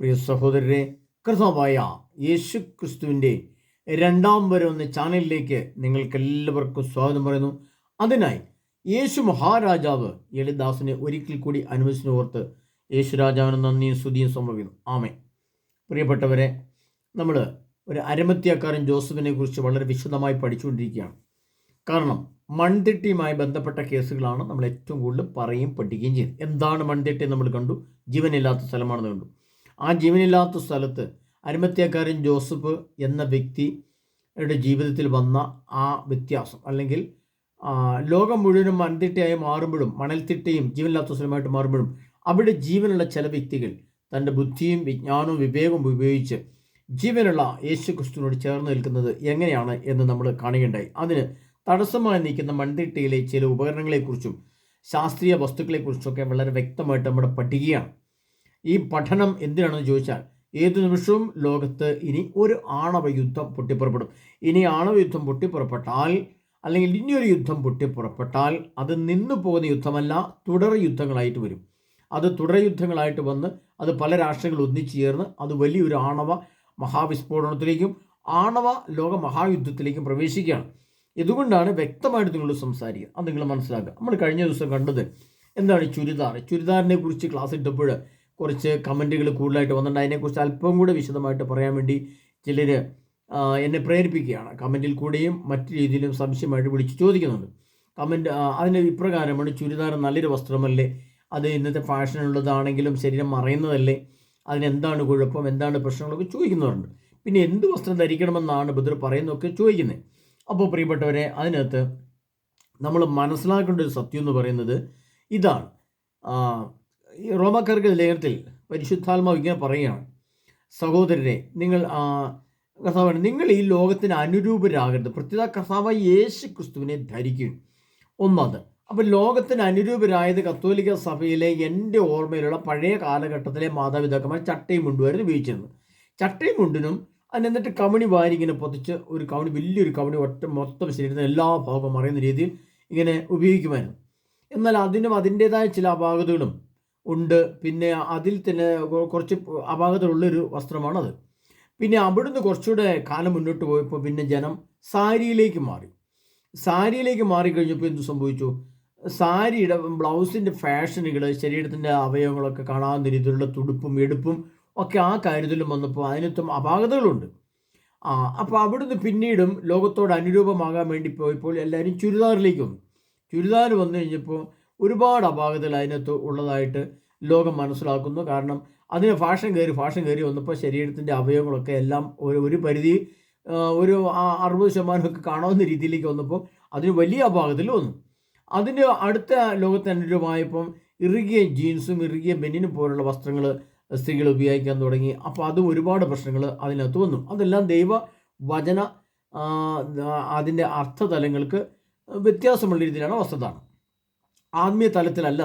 പ്രിയ സഹോദരരെ കർത്താവായ യേശു ക്രിസ്തുവിന്റെ രണ്ടാം വരവെന്ന ചാനലിലേക്ക് നിങ്ങൾക്ക് എല്ലാവർക്കും സ്വാഗതം പറയുന്നു. അതിനായി യേശു മഹാരാജാവ് എളിദാസിനെ ഒരിക്കൽ കൂടി അനുവദിച്ചു ഓർത്ത് യേശു രാജാവിന് നന്ദിയും സ്തുതിയും സംഭവിക്കുന്നു. ആമേ പ്രിയപ്പെട്ടവരെ നമ്മൾ ഒരു അരമത്യക്കാരൻ ജോസഫിനെ കുറിച്ച് വളരെ വിശദമായി പഠിച്ചുകൊണ്ടിരിക്കുകയാണ്. കാരണം മൺതിട്ടിയുമായി ബന്ധപ്പെട്ട കേസുകളാണ് നമ്മൾ ഏറ്റവും കൂടുതൽ പറയുകയും പഠിക്കുകയും ചെയ്യുന്നത്. എന്താണ് മൺതിട്ടി നമ്മൾ കണ്ടു. ജീവനില്ലാത്ത സ്ഥലമാണെന്ന് കണ്ടു. ആ ജീവനില്ലാത്ത സ്ഥലത്ത് അരിമത്യക്കാരൻ ജോസഫ് എന്ന വ്യക്തിയുടെ ജീവിതത്തിൽ വന്ന ആ വ്യത്യാസം. അല്ലെങ്കിൽ ലോകം മുഴുവനും മൺതിട്ടയായി മാറുമ്പോഴും മണൽത്തിട്ടയും ജീവനില്ലാത്ത സ്ഥലമായിട്ട് മാറുമ്പോഴും അവിടെ ജീവനുള്ള ചില വ്യക്തികൾ തന്റെ ബുദ്ധിയും വിജ്ഞാനവും വിവേകവും ഉപയോഗിച്ച് ജീവനുള്ള യേശു ക്രിസ്തുവിനോട് ചേർന്ന് നിൽക്കുന്നത് എങ്ങനെയാണ് എന്ന് നമ്മൾ കാണുകയുണ്ടായി. അതിന് തടസ്സമായി നിൽക്കുന്ന മൺതിട്ടയിലെ ചില ഉപകരണങ്ങളെക്കുറിച്ചും ശാസ്ത്രീയ വസ്തുക്കളെക്കുറിച്ചൊക്കെ വളരെ വ്യക്തമായിട്ട് നമ്മുടെ പഠിക്കുകയാണ്. ഈ പഠനം എന്തിനാണെന്ന് ചോദിച്ചാൽ ഏതു നിമിഷവും ലോകത്ത് ഇനി ഒരു ആണവ യുദ്ധം പൊട്ടിപ്പുറപ്പെടും. ഇനി ആണവ യുദ്ധം പൊട്ടിപ്പുറപ്പെട്ടാൽ അല്ലെങ്കിൽ ഇനിയൊരു യുദ്ധം പൊട്ടിപ്പുറപ്പെട്ടാൽ അത് നിന്നു പോകുന്ന യുദ്ധമല്ല തുടർ യുദ്ധങ്ങളായിട്ട് വരും. അത് തുടർ യുദ്ധങ്ങളായിട്ട് വന്ന് അത് പല രാഷ്ട്രങ്ങൾ ഒന്നിച്ചു ചേർന്ന് അത് വലിയൊരു ആണവ മഹാവിസ്ഫോടനത്തിലേക്കും ആണവ ലോക മഹായുദ്ധത്തിലേക്കും പ്രവേശിക്കുകയാണ്. ഇതുകൊണ്ടാണ് വ്യക്തമായിട്ട് നിങ്ങൾ സംസാരിക്കുക. അത് നിങ്ങൾ മനസ്സിലാക്കുക. നമ്മൾ കഴിഞ്ഞ ദിവസം കണ്ടത് എന്താണ് ചുരിദാർ? ചുരിദാറിനെ കുറിച്ച് ക്ലാസ് ഇട്ടപ്പോൾ കുറച്ച് കമന്റുകൾ കൂടുതലായിട്ട് വന്നിട്ടുണ്ട്. അതിനെക്കുറിച്ച് അല്പം കൂടെ വിശദമായിട്ട് പറയാൻ വേണ്ടി ചിലർ എന്നെ പ്രേരിപ്പിക്കുകയാണ്. കമന്റിൽ കൂടെയും മറ്റു രീതിയിലും സംശയമായിട്ട് വിളിച്ച് ചോദിക്കുന്നുണ്ട്. കമന്റ് അതിന് ഇപ്രകാരമാണ് ചുരിദാർ നല്ലൊരു വസ്ത്രമല്ലേ? അത് ഇന്നത്തെ ഫാഷനുള്ളതാണെങ്കിലും ശരീരം മറയുന്നതല്ലേ? അതിനെന്താണ് കുഴപ്പം? എന്താണ് പ്രശ്നങ്ങളൊക്കെ ചോദിക്കുന്നവരുണ്ട്. പിന്നെ എന്ത് വസ്ത്രം ധരിക്കണമെന്നാണ് ബദർ പറയുന്നതൊക്കെ ചോദിക്കുന്നത്. അപ്പോൾ പ്രിയപ്പെട്ടവരെ അതിനകത്ത് നമ്മൾ മനസ്സിലാക്കേണ്ട ഒരു സത്യം എന്ന് പറയുന്നത് ഇതാണ്. ഈ റോമാക്കാർക്ക് ലേഖനത്തിൽ പരിശുദ്ധാത്മാവ് ഇങ്ങനെ പറയുകയാണ്. സഹോദരരെ നിങ്ങൾ കർത്താവാണ് നിങ്ങൾ ഈ ലോകത്തിന് അനുരൂപരാകരുത്. പ്രത്യേക കർത്താവ് യേശു ക്രിസ്തുവിനെ ധരിക്കും. ഒന്നത് അപ്പോൾ ലോകത്തിന് അനുരൂപരായത് കത്തോലിക്ക സഭയിലെ എന്റെ ഓർമ്മയിലുള്ള പഴയ കാലഘട്ടത്തിലെ മാതാപിതാക്കന്മാർ ചട്ടയും മുണ്ടുമായിരുന്നു ഉപയോഗിച്ചിരുന്നത്. ചട്ടയും മുണ്ടിനും അതിന് എന്നിട്ട് കവണി വാരി ഇങ്ങനെ പൊതിച്ച് ഒരു കമണി വലിയൊരു കമണി ഒറ്റ മൊത്തം ശരീരത്തിന് എല്ലാ ഭാഗവും അറിയുന്ന രീതിയിൽ ഇങ്ങനെ ഉപയോഗിക്കുമായിരുന്നു. എന്നാൽ അതിനും അതിന്റേതായ ചില അപാകതകളും ഉണ്ട്. പിന്നെ അതിൽ തന്നെ കുറച്ച് അപാകതകളുള്ളൊരു വസ്ത്രമാണത്. പിന്നെ അവിടുന്ന് കുറച്ചുകൂടെ കാലം മുന്നോട്ട് പോയപ്പോൾ പിന്നെ ജനം സാരിയിലേക്ക് മാറി. സാരിയിലേക്ക് മാറിക്കഴിഞ്ഞപ്പോൾ എന്ത് സംഭവിച്ചു? സാരിയുടെ ബ്ലൗസിന്റെ ഫാഷനുകൾ ശരീരത്തിന്റെ അവയവങ്ങളൊക്കെ കാണാവുന്ന രീതിയിലുള്ള തുടുപ്പും എടുപ്പും ഒക്കെ ആ കാര്യത്തിലും വന്നപ്പോൾ അതിനകത്തും അപാകതകളുണ്ട്. ആ അപ്പോൾ അവിടുന്ന് പിന്നീടും ലോകത്തോട് അനുരൂപമാകാൻ വേണ്ടി പോയപ്പോൾ എല്ലാവരും ചുരിദാറിലേക്ക് വന്നു. ചുരിദാർ വന്നു കഴിഞ്ഞപ്പോൾ ഒരുപാട് അപാകതകൾ അതിനകത്ത് ഉള്ളതായിട്ട് ലോകം മനസ്സിലാക്കുന്നു. കാരണം അതിന് ഫാഷൻ കയറി ഫാഷൻ കയറി വന്നപ്പോൾ ശരീരത്തിന്റെ അവയവങ്ങളൊക്കെ എല്ലാം ഒരു ഒരു പരിധി ഒരു അറുപത് ശതമാനമൊക്കെ കാണാവുന്ന രീതിയിലേക്ക് വന്നപ്പോൾ അതിന് വലിയ അപാകത്തിൽ വന്നു. അതിന്റെ അടുത്ത ലോകത്തെ അനുരൂപമായപ്പം ഇറുകിയ ജീൻസും ഇറുകിയ ബെന്നിനും പോലുള്ള വസ്ത്രങ്ങൾ സ്ത്രീകൾ ഉപയോഗിക്കാൻ തുടങ്ങി. അപ്പോൾ അതും ഒരുപാട് പ്രശ്നങ്ങൾ അതിനകത്ത് വന്നു. അതെല്ലാം ദൈവ വചന അതിന്റെ അർത്ഥതലങ്ങൾക്ക് വ്യത്യാസമുള്ള രീതിയിലാണ് വസ്ത്രധാരണം. ആത്മീയ തലത്തിലല്ല.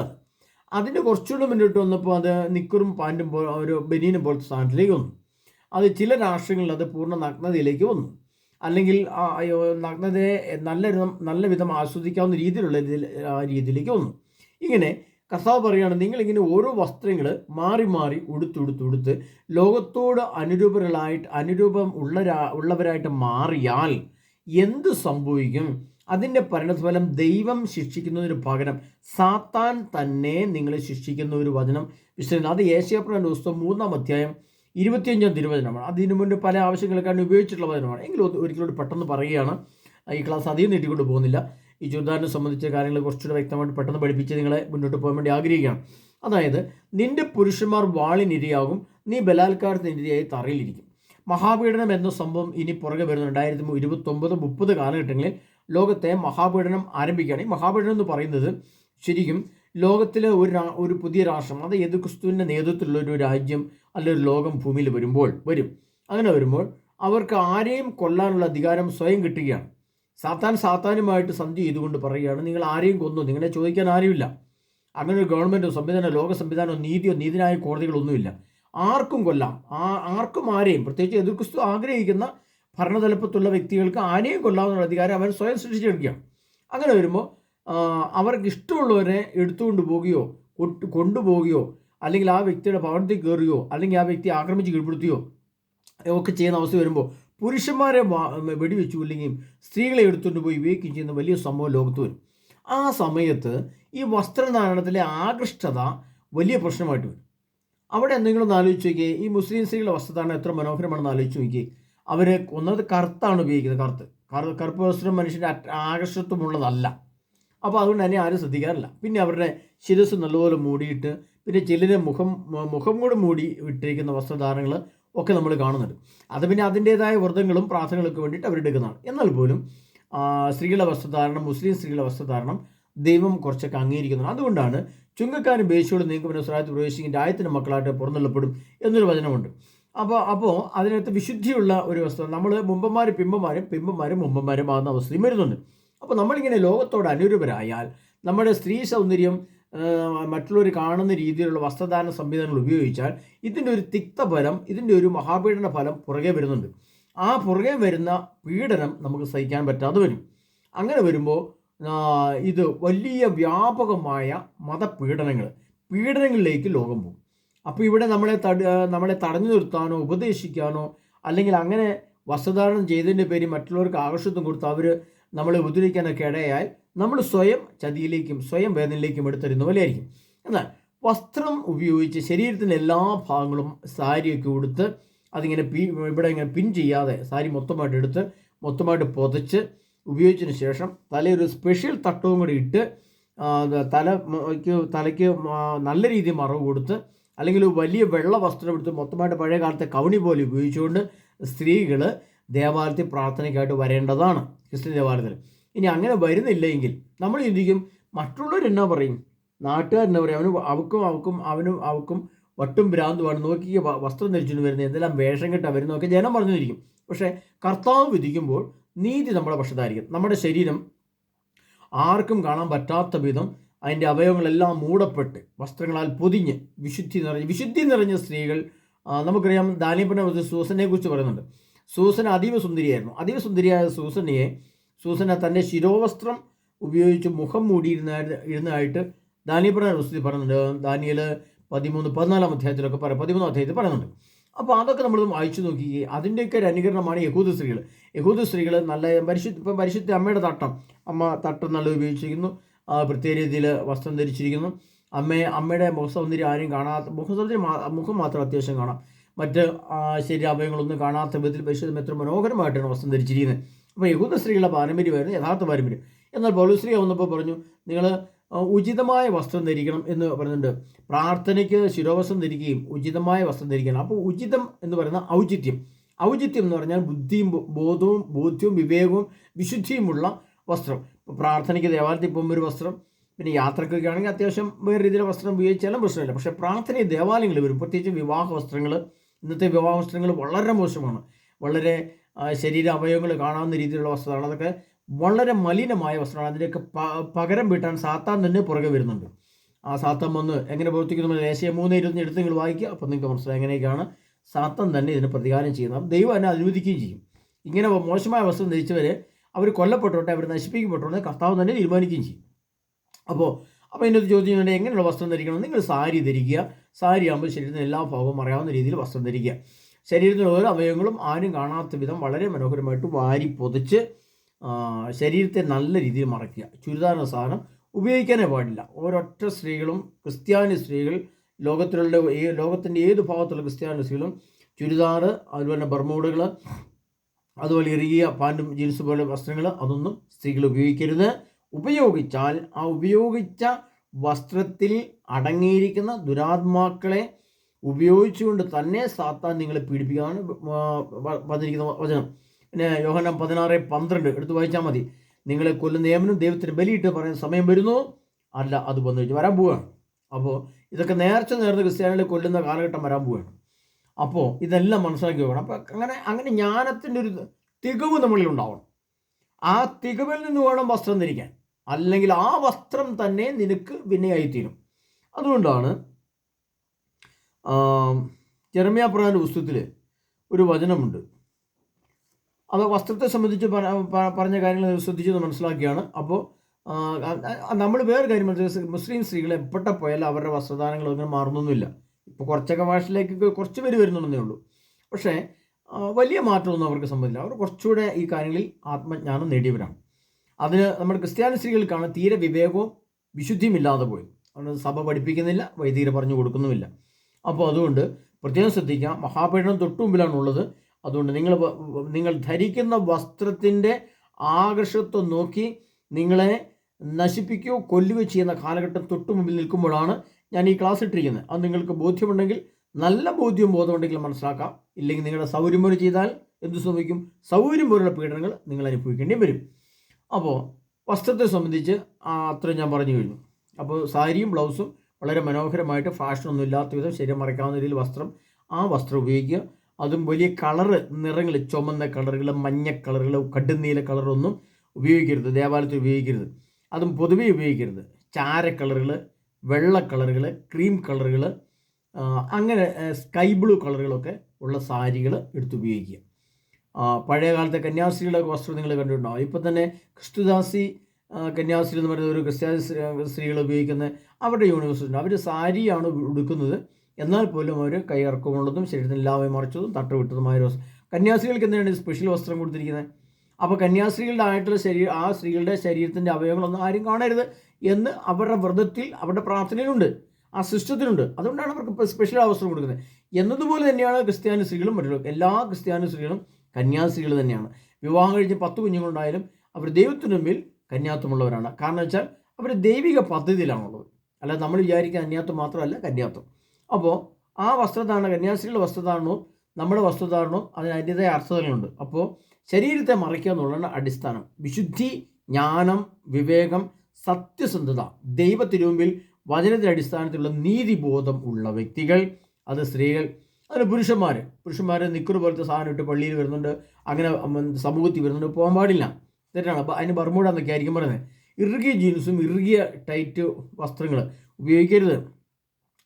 അതിന് കുറച്ചുകൂടെ മുന്നോട്ട് വന്നപ്പോൾ അത് നിക്കറും പാന്റും പോ ഒരു ബനീനും പോലത്തെ സ്ഥാനത്തിലേക്ക് വന്നു. അത് ചില രാഷ്ട്രങ്ങളിൽ അത് പൂർണ നഗ്നതയിലേക്ക് വന്നു. അല്ലെങ്കിൽ നഗ്നതയെ നല്ല നല്ല വിധം ആസ്വദിക്കാവുന്ന രീതിയിലുള്ള രീതിയിലേക്ക് വന്നു. ഇങ്ങനെ കർത്താവ് പറയുകയാണ് നിങ്ങളിങ്ങനെ ഓരോ വസ്ത്രങ്ങൾ മാറി മാറി ഉടുത്തുടുത്ത് ഉടുത്ത് ലോകത്തോട് അനുരൂപങ്ങളായിട്ട് അനുരൂപം ഉള്ള ഉള്ളവരായിട്ട് മാറിയാൽ എന്ത് സംഭവിക്കും? അതിന്റെ പരിണതഫലം ദൈവം ശിക്ഷിക്കുന്നതിന് പകരം സാത്താൻ തന്നെ നിങ്ങളെ ശിക്ഷിക്കുന്ന ഒരു വചനം വിശ്വസിക്കുന്നു അത് ഏഷ്യാപ്രകാരം പുസ്തകം മൂന്നാം അധ്യായം ഇരുപത്തിയഞ്ചാം തിരുവചനമാണ്. അതിനു മുൻപ് പല ആവശ്യങ്ങൾക്കാണ് ഉപയോഗിച്ചിട്ടുള്ള വചനമാണ്. എങ്കിലും ഒരിക്കലും പെട്ടെന്ന് പറയുകയാണ്. ഈ ക്ലാസ് അധികം നീട്ടിക്കൊണ്ട് പോകുന്നില്ല. ഈ ചുരിദാറിനെ സംബന്ധിച്ച കാര്യങ്ങൾ കുറച്ചുകൂടെ വ്യക്തമായിട്ട് പെട്ടെന്ന് പഠിപ്പിച്ച് നിങ്ങളെ മുന്നോട്ട് പോകാൻ വേണ്ടി ആഗ്രഹിക്കുകയാണ്. അതായത് നിന്റെ പുരുഷന്മാർ വാളിനിരയാകും നീ ബലാത്കാരത്തിനിരയായി തറയിലിരിക്കും. മഹാപീഡനം എന്ന സംഭവം ഇനി പുറകെ വരുന്ന രണ്ടായിരത്തി ഇരുപത്തൊമ്പത് മുപ്പത് കാലഘട്ടങ്ങളിൽ ലോകത്തെ മഹാപീഡനം ആരംഭിക്കുകയാണ് ഈ മഹാപീഡനം എന്ന് പറയുന്നത് ശരിക്കും ലോകത്തിലെ ഒരു ഒരു പുതിയ രാഷ്ട്രം അത് യേതു ക്രിസ്തുവിന്റെ നേതൃത്വത്തിലുള്ള ഒരു രാജ്യം അല്ലെങ്കിൽ ഒരു ലോകം ഭൂമിയിൽ വരുമ്പോൾ വരും. അങ്ങനെ വരുമ്പോൾ അവർക്ക് ആരെയും കൊല്ലാനുള്ള അധികാരം സ്വയം കിട്ടുകയാണ്. സാത്താൻ സാത്താനുമായിട്ട് സന്ധി ചെയ്തുകൊണ്ട് പറയുകയാണ് നിങ്ങൾ ആരെയും കൊന്നു നിങ്ങളെ ചോദിക്കാൻ ആരുമില്ല. അങ്ങനെ ഒരു ഗവൺമെന്റോ സംവിധാനമോ ലോക സംവിധാനമോ നീതിയോ നീതിനായ കോടതികളൊന്നുമില്ല. ആർക്കും കൊല്ലാം. ആ ആർക്കും ആരെയും പ്രത്യേകിച്ച് എതിർക്രിസ്തു ആഗ്രഹിക്കുന്ന ഭരണതലപ്പത്തുള്ള വ്യക്തികൾക്ക് ആരെയും കൊല്ലാവുന്ന അധികാരം അവർ സ്വയം സൃഷ്ടിച്ചെടുക്കുകയാണ് അങ്ങനെ വരുമ്പോൾ അവർക്ക് ഇഷ്ടമുള്ളവരെ എടുത്തുകൊണ്ട് പോവുകയോ കൊണ്ടുപോവുകയോ അല്ലെങ്കിൽ ആ വ്യക്തിയുടെ ഭവനത്തിൽ കയറുകയോ അല്ലെങ്കിൽ ആ വ്യക്തി ആക്രമിച്ച് കീഴ്പ്പെടുത്തുകയോ ഒക്കെ ചെയ്യുന്ന അവസ്ഥ വരുമ്പോൾ പുരുഷന്മാരെ വെടിവെച്ചു അല്ലെങ്കിൽ സ്ത്രീകളെ എടുത്തുകൊണ്ട് പോയി ഉപയോഗിക്കുകയും ചെയ്യുന്ന വലിയ സംഭവം ലോകത്ത് വരും. ആ സമയത്ത് ഈ വസ്ത്രധാരണത്തിലെ ആകൃഷ്ടത വലിയ പ്രശ്നമായിട്ട് വരും. അവിടെ എന്തെങ്കിലും ഒന്ന് ആലോചിച്ച് നോക്കിയേ ഈ മുസ്ലിം സ്ത്രീകളുടെ വസ്ത്രധാരണം എത്ര മനോഹരമാണെന്ന് ആലോചിച്ച് നോക്കിയേ അവർ ഒന്നത് കറുത്താണ് ഉപയോഗിക്കുന്നത് കറുത്ത്. കറു കറുപ്പ് വസ്ത്രം മനുഷ്യന്റെ ആകർഷത്വമുള്ളതല്ല അപ്പോൾ അതുകൊണ്ട് തന്നെ ആരും ശ്രദ്ധിക്കാറില്ല. പിന്നെ അവരുടെ ശിരസ് നല്ലപോലെ മൂടിയിട്ട് പിന്നെ ചിലരെ മുഖം മുഖം കൂടെ മൂടി ഇട്ടിരിക്കുന്ന വസ്ത്രധാരണങ്ങൾ ഒക്കെ നമ്മൾ കാണുന്നുണ്ട്. അത് പിന്നെ അതിന്റേതായ വ്രതങ്ങളും പ്രാർത്ഥനകൾക്ക് വേണ്ടിയിട്ട് അവരെടുക്കുന്നതാണ് എന്നാൽ പോലും സ്ത്രീകളുടെ വസ്ത്രധാരണം മുസ്ലിം സ്ത്രീകളുടെ വസ്ത്രധാരണം ദൈവം കുറച്ചൊക്കെ അംഗീകരിക്കുന്നതാണ് അതുകൊണ്ടാണ് ചുങ്കക്കാരും ബേശിയോട് നീക്കുമ്പോൾ സ്വരാജ് പ്രവേശിക്കും രാജ്യത്തിന്റെ മക്കളായിട്ട് പുറന്തള്ളപ്പെടും എന്നൊരു വചനമുണ്ട്. അപ്പോൾ അപ്പോൾ അതിനകത്ത് വിശുദ്ധിയുള്ള ഒരു വസ്തു. നമ്മൾ മുമ്പന്മാരും പിമ്പന്മാരും പിമ്പന്മാരും മുമ്പന്മാരും ആകുന്ന അവസ്ഥയും വരുന്നുണ്ട് അപ്പോൾ നമ്മളിങ്ങനെ ലോകത്തോട് അനുരൂപരായാൽ നമ്മുടെ സ്ത്രീ സൗന്ദര്യം മറ്റുള്ളവർ കാണുന്ന രീതിയിലുള്ള വസ്ത്രധാരണ സംവിധാനങ്ങൾ ഉപയോഗിച്ചാൽ ഇതിന്റെ ഒരു തിക്തഫലം ഇതിന്റെ ഒരു മഹാപീഡന ഫലം പുറകെ വരുന്നുണ്ട്. ആ പുറകെ വരുന്ന പീഡനം നമുക്ക് സഹിക്കാൻ പറ്റാതെ വരും. അങ്ങനെ വരുമ്പോൾ ഇത് വലിയ വ്യാപകമായ മതപീഡനങ്ങൾ പീഡനങ്ങളിലേക്ക് ലോകം പോകും. അപ്പോൾ ഇവിടെ നമ്മളെ തട നമ്മളെ തടഞ്ഞു നിർത്താനോ ഉപദേശിക്കാനോ അല്ലെങ്കിൽ അങ്ങനെ വസ്ത്രധാരണം ചെയ്തതിന്റെ പേരിൽ മറ്റുള്ളവർക്ക് ആകർഷത്വം കൊടുത്ത് അവർ നമ്മളെ ഉപദ്രവിക്കാനൊക്കെ ഇടയായാൽ നമ്മൾ സ്വയം ചതിയിലേക്കും സ്വയം വേദനയിലേക്കും എടുത്തരുന്ന പോലെയായിരിക്കും. എന്നാൽ വസ്ത്രം ഉപയോഗിച്ച് ശരീരത്തിന്റെ എല്ലാ ഭാഗങ്ങളും സാരിയൊക്കെ ഉടുത്ത് അതിങ്ങനെ പി ഇവിടെ ഇങ്ങനെ പിൻ ചെയ്യാതെ സാരി മൊത്തമായിട്ട് എടുത്ത് മൊത്തമായിട്ട് പൊതച്ച് ഉപയോഗിച്ചതിന് ശേഷം തലയൊരു സ്പെഷ്യൽ തട്ടവും കൂടി ഇട്ട് തല തലയ്ക്ക് നല്ല രീതിയിൽ മറവ് കൊടുത്ത് അല്ലെങ്കിൽ വലിയ വെള്ള വസ്ത്രം എടുത്ത് മൊത്തമായിട്ട് പഴയ കാലത്തെ കവണി പോലെ ഉപയോഗിച്ചുകൊണ്ട് സ്ത്രീകൾ ദേവാലയത്തിൽ പ്രാർത്ഥനയ്ക്കായിട്ട് വരേണ്ടതാണ് ക്രിസ്ത്യൻ ദേവാലയത്തിൽ. ഇനി അങ്ങനെ വരുന്നില്ലെങ്കിൽ നമ്മൾ ചിന്തിക്കും മറ്റുള്ളവർ എന്നാ പറയും? നാട്ടുകാർ എന്നാ പറയും? അവന് അവക്കും അവക്കും അവനും അവക്കും വട്ടും ഭ്രാന്തുമാണ്. നോക്കി വസ്ത്രം ധരിച്ചുകൊണ്ട് വരുന്നത് എന്തെല്ലാം വേഷം കെട്ടാ വരുന്നതൊക്കെ ജനം പറഞ്ഞിരിക്കും. പക്ഷേ കർത്താവ് വിധിക്കുമ്പോൾ നീതി നമ്മുടെ പക്ഷത്തായിരിക്കും. നമ്മുടെ ശരീരം ആർക്കും കാണാൻ പറ്റാത്ത വിധം അതിന്റെ അവയവങ്ങളെല്ലാം മൂടപ്പെട്ട് വസ്ത്രങ്ങളാൽ പൊതിഞ്ഞ് വിശുദ്ധി നിറഞ്ഞ് വിശുദ്ധി നിറഞ്ഞ സ്ത്രീകൾ നമുക്കറിയാം ദാനിയപ്പനെ സൂസനെ കുറിച്ച് പറയുന്നുണ്ട്. സൂസൻ അതീവ സുന്ദരിയായിരുന്നു. അതീവ സുന്ദരിയായ സൂസനയെ സൂസന തന്റെ ശിരോവസ്ത്രം ഉപയോഗിച്ച് മുഖം മൂടിയിരുന്ന ഇരുന്നതായിട്ട് ദാനിയപ്പനെ പുസ്തകത്തിൽ പറയുന്നുണ്ട്. ദാനിയൽ പതിമൂന്ന് പതിനാലാം അധ്യായത്തിലൊക്കെ പറയാം പതിമൂന്നാം അധ്യായത്തിൽ പറയുന്നുണ്ട്. അപ്പോൾ അതൊക്കെ നമ്മൾ വായിച്ചു നോക്കി. അതിന്റെയൊക്കെ ഒരു അനുകരണമാണ് യഹൂദ സ്ത്രീകൾ. യഹൂദ സ്ത്രീകൾ നല്ല പരിശുദ്ധ ഇപ്പം പരിശുദ്ധ അമ്മയുടെ തട്ടം. അമ്മ തട്ടം നല്ല ഉപയോഗിച്ചിരിക്കുന്നു. പ്രത്യേക രീതിയിൽ വസ്ത്രം ധരിച്ചിരിക്കുന്നു. അമ്മയെ അമ്മയുടെ മുഖസൗന്ദര്യം ആരും കാണാത്ത മുഖസൗന്ദര്യം മുഖം മാത്രം അത്യാവശ്യം കാണാം. മറ്റ് ശരീരാവയവങ്ങളൊന്നും കാണാത്ത വിധത്തിൽ പരിശോധന എത്ര മനോഹരമായിട്ടാണ് വസ്ത്രം ധരിച്ചിരിക്കുന്നത്. അപ്പോൾ യഹൂദ സ്ത്രീകളുടെ പാരമ്പര്യമായിരുന്നു യഥാർത്ഥ പാരമ്പര്യം. എന്നാൽ പൗലുശ്രീ വന്നപ്പോൾ പറഞ്ഞു നിങ്ങൾ ഉചിതമായ വസ്ത്രം ധരിക്കണം എന്ന് പറയുന്നുണ്ട് പ്രാർത്ഥനയ്ക്ക് ശിരോവസ്ത്രം ധരിക്കുകയും ഉചിതമായ വസ്ത്രം ധരിക്കണം അപ്പോൾ ഉചിതം എന്ന് പറയുന്ന ഔചിത്യം. ഔചിത്യം എന്ന് പറഞ്ഞാൽ ബുദ്ധിയും ബോധവും ബോധ്യവും വിവേകവും വിശുദ്ധിയുമുള്ള വസ്ത്രം. പ്രാർത്ഥനയ്ക്ക് ദേവാലയത്തിൽ പോകുമ്പോൾ ഒരു വസ്ത്രം പിന്നെ യാത്രക്കൊക്കെ ആണെങ്കിൽ അത്യാവശ്യം വേറെ രീതിയിലെ വസ്ത്രം ഉപയോഗിച്ചാലും പ്രശ്നമില്ല. പക്ഷേ പ്രാർത്ഥനയിൽ ദേവാലയങ്ങളിൽ വരും. പ്രത്യേകിച്ച് വിവാഹ വസ്ത്രങ്ങൾ ഇന്നത്തെ വിവാഹ വസ്ത്രങ്ങൾ വളരെ മോശമാണ്. വളരെ ശരീര അവയവങ്ങൾ കാണാവുന്ന രീതിയിലുള്ള വസ്ത്രമാണ് അതൊക്കെ വളരെ മലിനമായ വസ്ത്രമാണ് അതിന്റെയൊക്കെ പകരം വീട്ടാൻ സാത്താൻ തന്നെ പുറകെ വരുന്നുണ്ട്. ആ സാത്താൻ വന്ന് എങ്ങനെ പ്രവർത്തിക്കുന്നു ദേശീയ മൂന്ന് ഇരുപത്തി എടുത്ത് നിങ്ങൾ വായിക്കുക. അപ്പോൾ നിങ്ങൾക്ക് മനസ്സിലായി എങ്ങനെയൊക്കെയാണ് സാത്താൻ തന്നെ ഇതിന് പ്രതികാരം ചെയ്യുന്നത്. ദൈവം എന്നെ അനുവദിക്കുകയും ചെയ്യും. ഇങ്ങനെ മോശമായ വസ്ത്രം ധരിച്ചവരെ അവർ കൊല്ലപ്പെട്ടോട്ടെ അവർ നശിപ്പിക്കപ്പെട്ടോട്ടെ കർത്താവ് തന്നെ തീരുമാനിക്കുകയും ചെയ്യും. അപ്പോൾ അപ്പോൾ എന്റെ ചോദ്യം ഉണ്ട് എങ്ങനെയുള്ള വസ്ത്രം ധരിക്കണം? നിങ്ങൾ സാരി ധരിക്കുക. സാരി ആകുമ്പോൾ ശരീരത്തിന് എല്ലാ ഭാഗവും അറിയാവുന്ന രീതിയിൽ വസ്ത്രം ധരിക്കുക. ശരീരത്തിലെ ഓരോ അവയവങ്ങളും ആരും കാണാത്ത വിധം വളരെ മനോഹരമായിട്ട് വാരി പൊതിച്ച് ശരീരത്തെ നല്ല രീതിയിൽ മറയ്ക്കുക. ചുരിദാറിന് സാധനം ഉപയോഗിക്കാനേ പാടില്ല. ഒരൊറ്റ സ്ത്രീകളും ക്രിസ്ത്യാനി സ്ത്രീകൾ ലോകത്തിലുള്ള ലോകത്തിന്റെ ഏത് ഭാഗത്തുള്ള ക്രിസ്ത്യാനി സ്ത്രീകളും ചുരിദാറ് അതുപോലെ ബർമൂഡുകൾ അതുപോലെ ഇറുകിയ പാന്റും ജീൻസ് പോലെ വസ്ത്രങ്ങൾ അതൊന്നും സ്ത്രീകൾ ഉപയോഗിക്കരുത്. ഉപയോഗിച്ചാൽ ആ ഉപയോഗിച്ച വസ്ത്രത്തിൽ അടങ്ങിയിരിക്കുന്ന ദുരാത്മാക്കളെ ഉപയോഗിച്ചുകൊണ്ട് തന്നെ സാത്താൻ നിങ്ങളെ പീഡിപ്പിക്കാനാണ് വന്നിരിക്കുന്ന വചനം. പിന്നെ യോഹനം പതിനാറ് പന്ത്രണ്ട് എടുത്ത് വായിച്ചാൽ മതി. നിങ്ങളെ കൊല്ലുന്ന ഏമനും ദൈവത്തിന് ബലിയിട്ട് പറയുന്ന സമയം വരുന്നു. അല്ല അത് വന്നു വരാൻ പോവുകയാണ്. അപ്പോൾ ഇതൊക്കെ നേർച്ച നേർന്ന് ക്രിസ്ത്യാനികളെ കൊല്ലുന്ന കാലഘട്ടം വരാൻ പോവുകയാണ്. അപ്പോൾ ഇതെല്ലാം മനസ്സിലാക്കി വെക്കണം. അപ്പോൾ അങ്ങനെ അങ്ങനെ ജ്ഞാനത്തിന്റെ ഒരു തികവ് നമ്മളിൽ ഉണ്ടാവണം. ആ തികവിൽ നിന്ന് വേണം വസ്ത്രം ധരിക്കാൻ. അല്ലെങ്കിൽ ആ വസ്ത്രം തന്നെ നിനക്ക് വിനയായിത്തീരും. അതുകൊണ്ടാണ് ചെറുമിയ പ്രധാന പുസ്തകത്തിൽ ഒരു വചനമുണ്ട്. അത് വസ്ത്രത്തെ സംബന്ധിച്ച് പറഞ്ഞ കാര്യങ്ങൾ ശ്രദ്ധിച്ചത് മനസ്സിലാക്കിയാണ്. അപ്പോൾ നമ്മൾ വേറെ കാര്യം മനസ്സിലാക്കി. മുസ്ലിം സ്ത്രീകൾ എപ്പോഴത്തെ പോയാലും അവരുടെ വസ്ത്രധാനങ്ങൾ അങ്ങനെ മാറുന്നൊന്നുമില്ല. ഇപ്പോൾ കുറച്ചൊക്കെ ഭാഷയിലേക്ക് കുറച്ച് പേര് വരുന്നുണ്ടെന്നേ ഉള്ളൂ. പക്ഷേ വലിയ മാറ്റമൊന്നും അവർക്ക് സംബന്ധിച്ചില്ല അവർ കുറച്ചുകൂടെ ഈ കാര്യങ്ങളിൽ ആത്മജ്ഞാനം നേടിയവരാണ്. അതിന് നമ്മുടെ ക്രിസ്ത്യാനി സ്ത്രീകൾക്കാണ് തീരെ വിവേകവും വിശുദ്ധിയും ഇല്ലാതെ പോയി അതുകൊണ്ട് സഭ പഠിപ്പിക്കുന്നില്ല വൈദികർ പറഞ്ഞു കൊടുക്കുന്നുമില്ല. അപ്പോൾ അതുകൊണ്ട് പ്രത്യേകം ശ്രദ്ധിക്കാം മഹാപീഠനം തൊട്ടു മുമ്പിലാണ് ഉള്ളത്. അതുകൊണ്ട് നിങ്ങൾ നിങ്ങൾ ധരിക്കുന്ന വസ്ത്രത്തിന്റെ ആകർഷത്വം നോക്കി നിങ്ങളെ നശിപ്പിക്കുകയോ കൊല്ലുകയോ ചെയ്യുന്ന കാലഘട്ടം തൊട്ടു മുമ്പിൽ നിൽക്കുമ്പോഴാണ് ഞാൻ ഈ ക്ലാസ് ഇട്ടിരിക്കുന്നത്. അത് നിങ്ങൾക്ക് ബോധ്യമുണ്ടെങ്കിൽ നല്ല ബോധ്യവും ബോധമുണ്ടെങ്കിൽ മനസ്സിലാക്കാം. ഇല്ലെങ്കിൽ നിങ്ങളുടെ സൗകര്യം പോലെ ചെയ്താൽ എന്ത് സംഭവിക്കും? സൗകര്യം പോലുള്ള പീഡനങ്ങൾ നിങ്ങൾ അനുഭവിക്കേണ്ടി വരും. അപ്പോൾ വസ്ത്രത്തെ സംബന്ധിച്ച് അത്രയും ഞാൻ പറഞ്ഞു കഴിഞ്ഞു. അപ്പോൾ സാരിയും ബ്ലൗസും വളരെ മനോഹരമായിട്ട് ഫാഷനൊന്നും ഇല്ലാത്ത വിധം ശരീരം മറയ്ക്കാവുന്ന രീതിയിൽ വസ്ത്രം ആ വസ്ത്രം ഉപയോഗിക്കുക. അതും വലിയ കളറ് നിറങ്ങൾ ചുമന്ന കളറുകൾ മഞ്ഞ കളറുകൾ കടുന്നീല കളറൊന്നും ഉപയോഗിക്കരുത്. ദേവാലയത്തിൽ ഉപയോഗിക്കരുത്. അതും പൊതുവേ ഉപയോഗിക്കരുത്. ചാര കളറുകൾ വെള്ള കളറുകൾ ക്രീം കളറുകൾ അങ്ങനെ സ്കൈ ബ്ലൂ കളറുകളൊക്കെ ഉള്ള സാരികൾ എടുത്ത് ഉപയോഗിക്കുക ആ, പഴയ കാലത്തെ കന്യാസ്ത്രീകളുടെ വസ്ത്രം നിങ്ങൾ കണ്ടിട്ടുണ്ടാവും ഇപ്പം തന്നെ ക്രിസ്തുദാസി കന്യാസ്ത്രീ എന്ന് പറയുന്ന ഒരു ക്രിസ്ത്യാനി സ്ത്രീകൾ ഉപയോഗിക്കുന്ന അവരുടെ യൂണിവേഴ്സിറ്റി ഉണ്ട് അവർ സാരിയാണ് ഉടുക്കുന്നത്. എന്നാൽ പോലും അവർ കൈയിറക്കമുള്ളതും ശരീരത്തിന് എല്ലാവരും മറിച്ചതും തട്ട് വിട്ടതുമായ ഒരു വസ്ത്രം. കന്യാസ്ത്രീകൾക്ക് എന്തിനാണ് സ്പെഷ്യൽ വസ്ത്രം കൊടുത്തിരിക്കുന്നത്? അപ്പോൾ കന്യാസ്ത്രീകളുടെ ആയിട്ടുള്ള ശരീരം ആ സ്ത്രീകളുടെ ശരീരത്തിന്റെ അവയവങ്ങളൊന്നും ആരും കാണരുത്. എന്ന് അവരുടെ വ്രതത്തിൽ അവരുടെ പ്രാർത്ഥനയിലുണ്ട്. ആ സിസ്റ്റത്തിലുണ്ട്. അതുകൊണ്ടാണ് അവർക്ക് സ്പെഷ്യൽ അവസരം കൊടുക്കുന്നത്. എന്നതുപോലെ തന്നെയാണ് ക്രിസ്ത്യാനി സ്ത്രീകളും മറ്റുള്ള എല്ലാ ക്രിസ്ത്യാനി സ്ത്രീകളും കന്യാസ്ത്രീകൾ തന്നെയാണ്. വിവാഹം കഴിഞ്ഞ് പത്ത് കുഞ്ഞുങ്ങളുണ്ടായാലും അവർ ദൈവത്തിനു മുമ്പിൽ കന്യാത്വമുള്ളവരാണ്. കാരണം വെച്ചാൽ അവർ ദൈവിക പദ്ധതിയിലാണുള്ളത്. അല്ല നമ്മൾ വിചാരിക്കുന്ന കന്യാത്വം മാത്രമല്ല കന്യാത്വം. അപ്പോൾ ആ വസ്ത്രധാരണ കന്യാസ്ത്രീകളുടെ വസ്ത്രധാരണവും നമ്മുടെ വസ്ത്രധാരണവും അതിന് അതിന്റെതായ അർത്ഥതകളുണ്ട്. അപ്പോൾ ശരീരത്തെ മറയ്ക്കുക എന്നുള്ളതാണ് അടിസ്ഥാനം. വിശുദ്ധി ജ്ഞാനം വിവേകം സത്യസന്ധത ദൈവത്തിനു മുമ്പിൽ വചനത്തിന്റെ അടിസ്ഥാനത്തിലുള്ള നീതിബോധം ഉള്ള വ്യക്തികൾ. അത് സ്ത്രീകൾ അതിന് പുരുഷന്മാർ പുരുഷന്മാർ നിക്കറ് പോലത്തെ സാധനം ഇട്ട് പള്ളിയിൽ വരുന്നുണ്ട്. അങ്ങനെ സമൂഹത്തിൽ വരുന്നുണ്ട്. പോകാൻ പാടില്ല. തെറ്റാണ്. അപ്പോൾ അതിന് ബർമൂട എന്നൊക്കെ ആയിരിക്കും പറയുന്നത് ഇറുകിയ ജീൻസും ഇറുകിയ ടൈറ്റ് വസ്ത്രങ്ങൾ ഉപയോഗിക്കരുത്.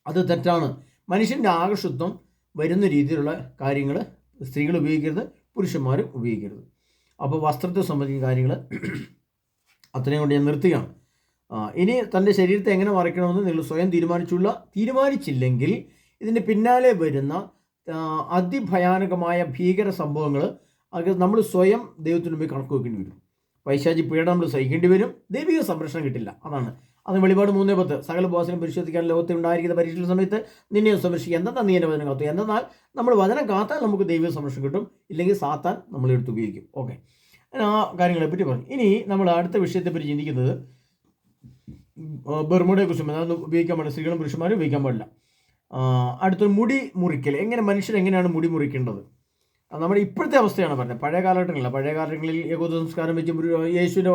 അത് തെറ്റാണ്. മനുഷ്യന്റെ ആകർഷത്വം വരുന്ന രീതിയിലുള്ള കാര്യങ്ങൾ സ്ത്രീകൾ ഉപയോഗിക്കരുത് പുരുഷന്മാരും ഉപയോഗിക്കരുത്. അപ്പോൾ വസ്ത്രത്തെ സംബന്ധിക്കുന്ന കാര്യങ്ങൾ അത്രയും കൊണ്ട് ഞാൻ നിർത്തുകയാണ്. ഇനി തന്റെ ശരീരത്തെ എങ്ങനെ മറിക്കണമെന്ന് നിങ്ങൾ സ്വയം തീരുമാനിച്ചുള്ള തീരുമാനിച്ചില്ലെങ്കിൽ ഇതിന്റെ പിന്നാലെ വരുന്ന അതിഭയാനകമായ ഭീകര സംഭവങ്ങൾ അത് നമ്മൾ സ്വയം ദൈവത്തിന് മുമ്പിൽ കണക്ക് വെക്കേണ്ടി വരും. പൈശാചി പീഡ നമ്മൾ സഹിക്കേണ്ടി വരും. ദൈവിക സംരക്ഷണം കിട്ടില്ല. അതാണ്. അത് വെളിപാട് മൂന്നേ പത്ത്. സകല ബോസിനും പരിശോധിക്കാൻ ലോകത്തിൽ ഉണ്ടായിരിക്കുന്ന പരീക്ഷയുടെ സമയത്ത് നിന്നെ സംരക്ഷിക്കുക. എന്താ നീ എന്റെ വചനം കാത്തു എന്തെന്നാൽ നമ്മൾ വചനം കാത്താൽ നമുക്ക് ദൈവിക സംരക്ഷണം കിട്ടും. ഇല്ലെങ്കിൽ സാത്താൻ നമ്മൾ എടുത്ത് ഉപയോഗിക്കും. ഓക്കെ. ആ കാര്യങ്ങളെ പറ്റി പറഞ്ഞു. ഇനി നമ്മൾ അടുത്ത വിഷയത്തെപ്പറ്റി ചിന്തിക്കുന്നത് ബർമുടയെ കുസുമ അതൊന്നും ഉപയോഗിക്കാൻ പാടില്ല. സ്ത്രീകളും പുരുഷന്മാരും ഉപയോഗിക്കാൻ പാടില്ല. അടുത്തൊരു മുടി മുറിക്കൽ. എങ്ങനെ മനുഷ്യർ എങ്ങനെയാണ് മുടി മുറിക്കേണ്ടത്? നമ്മുടെ ഇപ്പോഴത്തെ അവസ്ഥയാണ് പറഞ്ഞത്. പഴയ കാലഘട്ടങ്ങളില്ല. പഴയ കാലഘട്ടങ്ങളിൽ യഹൂദ സംസ്കാരം വെച്ച് യേശുവിന്റെ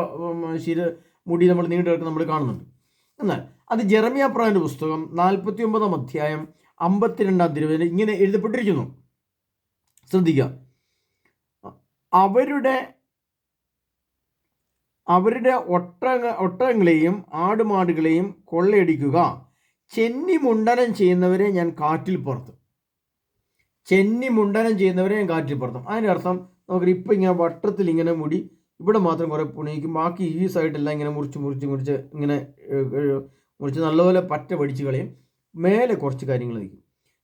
ശിര മുടി നമ്മൾ നീണ്ടു നമ്മൾ കാണുന്നുണ്ട്. എന്നാൽ അത് ജെറമിയ പ്രാവിന്റെ പുസ്തകം നാൽപ്പത്തി ഒമ്പതാം അധ്യായം അമ്പത്തിരണ്ടാം തിരുവനന്തപുരം ഇങ്ങനെ എഴുതപ്പെട്ടിരിക്കുന്നു. ശ്രദ്ധിക്കുക. അവരുടെ അവരുടെ ഒട്ടക ഒട്ടകങ്ങളെയും ആടുമാടുകളെയും കൊള്ളയടിക്കുക. ചെന്നി മുണ്ടനം ചെയ്യുന്നവരെ ഞാൻ കാറ്റിൽ പുറത്തും. ചെന്നി മുണ്ടനം ചെയ്യുന്നവരെ ഞാൻ കാറ്റിൽ പുറത്തും. അതിന്റെ അർത്ഥം നമുക്ക് ഇപ്പം ഇങ്ങനെ വട്ടത്തിൽ ഇങ്ങനെ മുടി ഇവിടെ മാത്രം കുറേ പുണിയിക്കും. ബാക്കി ഈ സൈഡെല്ലാം ഇങ്ങനെ മുറിച്ച് മുറിച്ച് മുറിച്ച് ഇങ്ങനെ മുറിച്ച് നല്ലപോലെ പറ്റ പഠിച്ച് കളയും. മേലെ കുറച്ച് കാര്യങ്ങൾ നിൽക്കും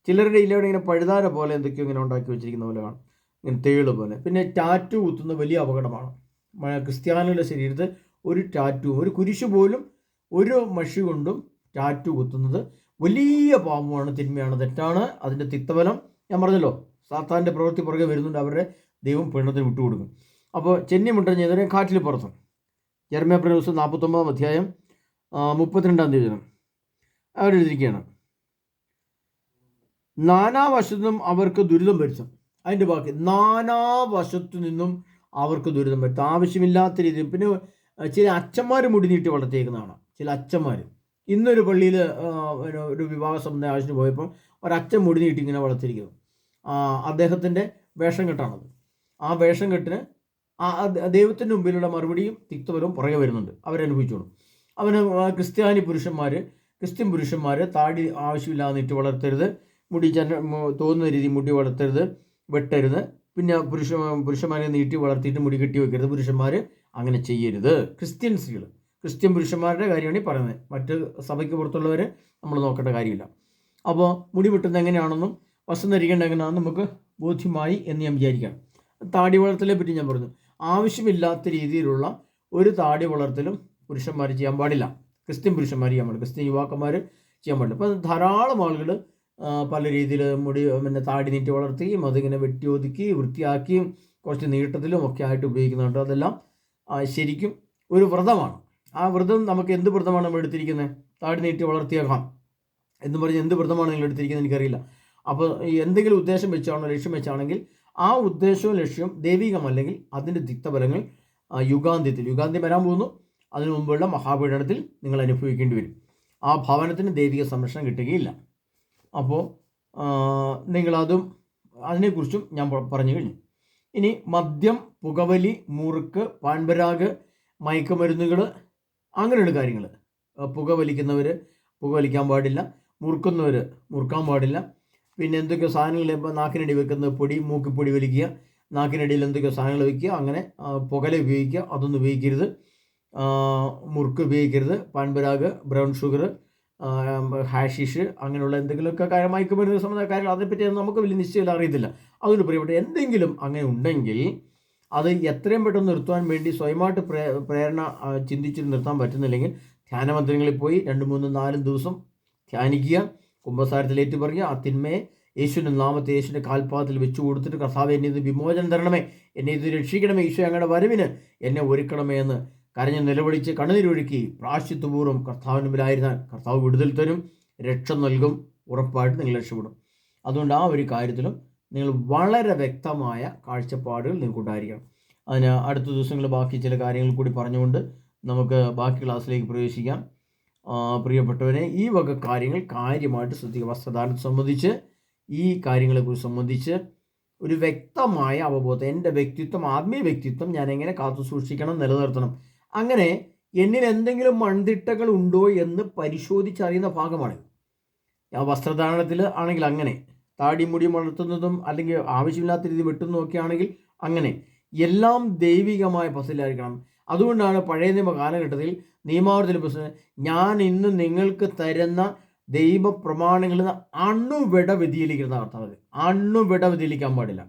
ചിലരുടെ ഇല്ലവിടെ ഇങ്ങനെ പഴുതാര പോലെ എന്തൊക്കെയോ ഇങ്ങനെ ഉണ്ടാക്കി വെച്ചിരിക്കുന്ന പോലെ കാണും. ഇങ്ങനെ തേൾ പോലെ. പിന്നെ ടാറ്റു കുത്തുന്ന വലിയ അപകടമാണ്. ക്രിസ്ത്യാനിയുടെ ശരീരത്തിൽ ഒരു ടാറ്റു ഒരു കുരിശ് പോലും ഒരു മഷി കൊണ്ടും ടാറ്റു കുത്തുന്നത് വലിയ പാപമാണ് തിന്മയാണ് തെറ്റാണ്. അതിന്റെ തിക്തഫലം ഞാൻ പറഞ്ഞല്ലോ സാത്താന്റെ പ്രവൃത്തി പുറകെ വരുന്നുണ്ട് അവരുടെ ദൈവം പീഡനത്തിന് വിട്ടുകൊടുക്കും. അപ്പോൾ ചെന്നി ചെയ്തവരെ കാറ്റിൽ പുറത്തും. ജർമ്മ പ്രവേശം നാൽപ്പത്തൊമ്പതാം അധ്യായം മുപ്പത്തിരണ്ടാം തീയതി അവരെഴുതിയിരിക്കുകയാണ് നാനാവശത്തു നിന്നും അവർക്ക് ദുരിതം വരുത്തും. അതിന്റെ ബാക്കി നാനാവശത്തു നിന്നും അവർക്ക് ദുരിതം വരുത്തും. ആവശ്യമില്ലാത്ത രീതിയിൽ പിന്നെ ചില അച്ഛന്മാർ മുടി നീട്ടി വളർത്തിയേക്കുന്നതാണ്. ചില അച്ഛന്മാർ ഇന്നൊരു പള്ളിയിൽ ഒരു വിവാഹ സംബന്ധം ആവശ്യത്തിന് പോയപ്പോൾ ഒരച്ഛൻ മുടി നീട്ടി ഇങ്ങനെ വളർത്തിയിരിക്കുന്നു. അദ്ദേഹത്തിന്റെ വേഷം കെട്ടാണത്. ആ വേഷം കെട്ടിന് ആ ദൈവത്തിന്റെ മുമ്പിലുള്ള മറുപടിയും തിക്തപരവും പുറകെ വരുന്നുണ്ട്. അവരനുഭവിച്ചോളും അവന് ക്രിസ്ത്യാനി പുരുഷന്മാർ ക്രിസ്ത്യൻ പുരുഷന്മാർ താടി ആവശ്യമില്ലാതെ നീട്ടി വളർത്തരുത്. മുടി ചന്ന തോന്നുന്ന രീതി മുടി വളർത്തരുത്. വെട്ടരുത്. പിന്നെ പുരുഷ പുരുഷന്മാരെ നീട്ടി വളർത്തിയിട്ട് മുടി കെട്ടി വെക്കരുത്. പുരുഷന്മാർ അങ്ങനെ ചെയ്യരുത്. ക്രിസ്ത്യൻ സ്ത്രീകൾ ക്രിസ്ത്യൻ പുരുഷന്മാരുടെ കാര്യമാണ് ഈ പറയുന്നത്. മറ്റ് സഭയ്ക്ക് പുറത്തുള്ളവരെ നമ്മൾ നോക്കേണ്ട കാര്യമില്ല. അപ്പോൾ മുടി വെട്ടുന്നത് എങ്ങനെയാണെന്നും വസ്ത്രം ധരിക്കേണ്ട എങ്ങനെയാണെന്നും നമുക്ക് ബോധ്യമായി എന്ന് ഞാൻ വിചാരിക്കാം. താടി വളർത്തലെ പറ്റി ഞാൻ പറഞ്ഞു. ആവശ്യമില്ലാത്ത രീതിയിലുള്ള ഒരു താടി വളർത്തലും പുരുഷന്മാർ ചെയ്യാൻ പാടില്ല. ക്രിസ്ത്യൻ പുരുഷന്മാർ ചെയ്യാൻ പാടില്ല. ക്രിസ്ത്യൻ യുവാക്കന്മാർ ചെയ്യാൻ പാടില്ല. അപ്പോൾ ധാരാളം ആളുകൾ പല രീതിയിൽ മുടി പിന്നെ താടി നീട്ടി വളർത്തുകയും അതിങ്ങനെ വെട്ടി ഒതുക്കി വൃത്തിയാക്കിയും കുറച്ച് നീട്ടത്തിലും ഒക്കെ ആയിട്ട് ഉപയോഗിക്കുന്നുണ്ട്. അതെല്ലാം ശരിക്കും ഒരു വ്രതമാണ്. ആ വ്രതം നമുക്ക് എന്ത് വ്രതമാണ് നമ്മൾ എടുത്തിരിക്കുന്നത്? താടി നീട്ടി വളർത്തിയേക്കാം എന്ന് പറഞ്ഞ് എന്ത് വ്രതമാണ് നിങ്ങൾ എടുത്തിരിക്കുന്നത് എനിക്കറിയില്ല. അപ്പോൾ എന്തെങ്കിലും ഉദ്ദേശം വെച്ചാണോ ലക്ഷ്യം വെച്ചാണെങ്കിൽ ആ ഉദ്ദേശവും ലക്ഷ്യവും ദൈവികമല്ലെങ്കിൽ അതിന്റെ തിക്തഫലങ്ങൾ യുഗാന്ത്യത്തിൽ യുഗാന്ത്യം വരാൻ പോകുന്നു. അതിനു മുമ്പുള്ള മഹാപീഡനത്തിൽ നിങ്ങൾ അനുഭവിക്കേണ്ടി വരും. ആ ഭവനത്തിന് ദൈവിക സംരക്ഷണം കിട്ടുകയില്ല. അപ്പോൾ നിങ്ങളതും അതിനെക്കുറിച്ചും ഞാൻ പറഞ്ഞു കഴിഞ്ഞു. ഇനി മദ്യം പുകവലി മുറുക്ക് പാൻപരാഗ് മയക്കുമരുന്നുകൾ അങ്ങനെയുള്ള കാര്യങ്ങൾ പുകവലിക്കുന്നവർ പുകവലിക്കാൻ പാടില്ല മുറുക്കുന്നവർ മുറുക്കാൻ പാടില്ല. പിന്നെ എന്തൊക്കെയോ സാധനങ്ങൾ ഇപ്പോൾ നാക്കിനടി വെക്കുന്ന പൊടി മൂക്കി പൊടി വലിക്കുക നാക്കിനടിയിൽ എന്തൊക്കെയോ സാധനങ്ങൾ വയ്ക്കുക അങ്ങനെ പുകല ഉപയോഗിക്കുക അതൊന്നും ഉപയോഗിക്കരുത്. മുറുക്ക് ഉപയോഗിക്കരുത്. പാൻപരാഗ് ബ്രൗൺ ഷുഗർ ഹാഷിഷ് അങ്ങനെയുള്ള എന്തെങ്കിലുമൊക്കെ മയക്കുമരുന്ന് സംബന്ധ കാര്യങ്ങൾ അതിനെപ്പറ്റി നമുക്ക് വലിയ നിശ്ചയം അറിയത്തില്ല. അതുകൊണ്ട് പ്രിയപ്പെട്ട എന്തെങ്കിലും അങ്ങനെ ഉണ്ടെങ്കിൽ അത് എത്രയും പെട്ടെന്ന് നിർത്തുവാൻ വേണ്ടി സ്വയമായിട്ട് പ്രേ പ്രേരണ ചിന്തിച്ച് നിർത്താൻ പറ്റുന്നില്ലെങ്കിൽ ധ്യാനമന്ദിരങ്ങളിൽ പോയി രണ്ട് മൂന്നും നാലും ദിവസം ധ്യാനിക്കുക കുംഭസാരത്തിൽ പറയുക ആ തിന്മയെ യേശുവിന്റെ നാമത്തെ യേശുവിന്റെ കാൽപാദത്തിൽ വെച്ചു കൊടുത്തിട്ട് കർത്താവ് എന്നെ ഇത് വിമോചനം തരണമേ എന്നെ ഇത് രക്ഷിക്കണമേ ഈശോ അങ്ങയുടെ വരവിന് എന്നെ ഒരുക്കണമേ എന്ന് കരഞ്ഞ് നിലവിളിച്ച് കണ്ണുനീരൊഴുക്കി പ്രാശ്ചിത്വപൂർവം കർത്താവിന് മുമ്പിലായിരുന്നാൽ കർത്താവ് വിടുതൽ തരും രക്ഷ നൽകും ഉറപ്പായിട്ട് നിങ്ങൾ രക്ഷപ്പെടും. അതുകൊണ്ട് ആ ഒരു കാര്യത്തിലും നിങ്ങൾ വളരെ വ്യക്തമായ കാഴ്ചപ്പാടുകൾ നിങ്ങൾക്കുണ്ടായിരിക്കണം അതിന് അടുത്ത ദിവസങ്ങളിൽ ബാക്കി ചില കാര്യങ്ങൾ കൂടി പറഞ്ഞുകൊണ്ട് നമുക്ക് ബാക്കി ക്ലാസ്സിലേക്ക് പ്രവേശിക്കാം. പ്രിയപ്പെട്ടവരെ ഈ വക കാര്യങ്ങൾ കാര്യമായിട്ട് ശ്രദ്ധിക്കുക. വസ്ത്രധാരണത്തെ സംബന്ധിച്ച് ഈ കാര്യങ്ങളെക്കുറിച്ച് സംബന്ധിച്ച് ഒരു വ്യക്തമായ അവബോധം എന്റെ വ്യക്തിത്വം ആത്മീയ വ്യക്തിത്വം ഞാൻ എങ്ങനെ കാത്തു സൂക്ഷിക്കണം നിലനിർത്തണം. അങ്ങനെ എന്നിൽ എന്തെങ്കിലും മൺതിട്ടകൾ ഉണ്ടോ എന്ന് പരിശോധിച്ചറിയുന്ന ഭാഗമാണ്. ആ വസ്ത്രധാരണത്തിൽ ആണെങ്കിൽ അങ്ങനെ. താടി മുടി വളർത്തുന്നതും അല്ലെങ്കിൽ ആവശ്യമില്ലാത്ത രീതി വെട്ടുന്നതും ആണെങ്കിൽ അങ്ങനെ. എല്ലാം ദൈവികമായ പസിലായിരിക്കണം. അതുകൊണ്ടാണ് പഴയ നിയമ കാലഘട്ടത്തിൽ നിയമാവർത്തിലെ പ്രശ്നം ഞാൻ ഇന്ന് നിങ്ങൾക്ക് തരുന്ന ദൈവ പ്രമാണങ്ങളിൽ നിന്ന് അണുവിട വ്യതിയിലിക്കുന്ന കർത്താവ് അണുവിട വ്യതിയിലിക്കാൻ പാടില്ല.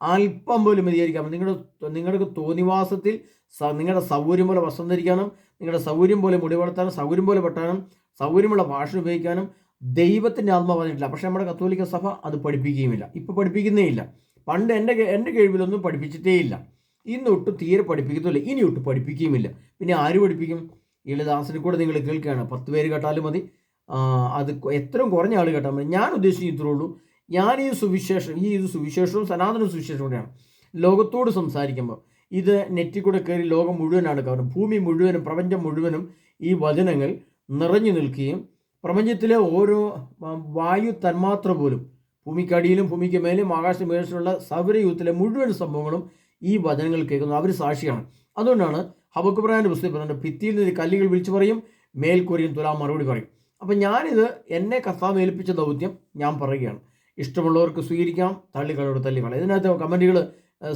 അല്പം പോലും മതിയായിരിക്കാം നിങ്ങളുടെ നിങ്ങളുടെ തോന്നിവാസത്തിൽ നിങ്ങളുടെ സൗകര്യം പോലെ വസ്ത്രം ധരിക്കാനും നിങ്ങളുടെ സൗകര്യം പോലെ മുടി വളർത്താനും സൗകര്യം പോലെ വെട്ടാനും സൗകര്യമുള്ള ഭാഷ ഉപയോഗിക്കാനും ദൈവത്തിന്റെ ആത്മാവ് പറഞ്ഞിട്ടില്ല പക്ഷേ നമ്മുടെ കത്തോലിക്ക സഭ അത് പഠിപ്പിക്കുകയുമില്ല. ഇപ്പോൾ പഠിപ്പിക്കുന്നേ ഇല്ല പണ്ട് എന്റെ എന്റെ കഴിവിലൊന്നും പഠിപ്പിച്ചിട്ടേ ഇല്ല ഇന്ന് ഒട്ടും തീരെ പഠിപ്പിക്കത്തില്ല ഇനി ഒട്ട് പഠിപ്പിക്കുകയുമില്ല. പിന്നെ ആര് പഠിപ്പിക്കും? ഈളദാസിനെ കൂടെ നിങ്ങൾ കേൾക്കുകയാണ്. പത്ത് പേര് കേട്ടാലും മതി. അത് എത്രയും കുറഞ്ഞ ആൾ കേട്ടാൽ മതി. ഞാൻ ഉദ്ദേശിക്കുന്ന ഇത്രേ ഉള്ളൂ. ഞാൻ ഈ സുവിശേഷം ഈ ഇത് സുവിശേഷവും സനാതന സുവിശേഷവും കൂടെയാണ്. ലോകത്തോട് സംസാരിക്കുമ്പോൾ ഇത് നെറ്റിൽ കൂടെ കയറി ലോകം മുഴുവനാണ് കാരണം ഭൂമി മുഴുവനും പ്രപഞ്ചം മുഴുവനും ഈ വചനങ്ങൾ നിറഞ്ഞു നിൽക്കുകയും പ്രപഞ്ചത്തിലെ ഓരോ വായു തന്മാത്ര പോലും ഭൂമിക്കടിയിലും ഭൂമിക്ക് മേലും ആകാശ മേഘത്തിലുള്ള സൗരയൂഥത്തിലെ മുഴുവൻ സംഭവങ്ങളും ഈ വചനങ്ങൾ കേൾക്കുന്നു. അവർ സാക്ഷിയാണ് അതുകൊണ്ടാണ് ഹബക്കുബ്രാന്റെ പുസ്തകം പറഞ്ഞത് ഭിത്തിയിൽ നിന്ന് കല്ലുകൾ വിളിച്ചു പറയും മേൽക്കൂരയും തുലാം മറുപടി പറയും. അപ്പം ഞാനിത് എന്നെ കർത്താവ് ഏൽപ്പിച്ച ദൗത്യം ഞാൻ പറയുകയാണ്. ഇഷ്ടമുള്ളവർക്ക് സ്വീകരിക്കാം തള്ളിക്കളയോട് തള്ളിക്കളയാം ഇതിനകത്ത് കമന്റുകൾ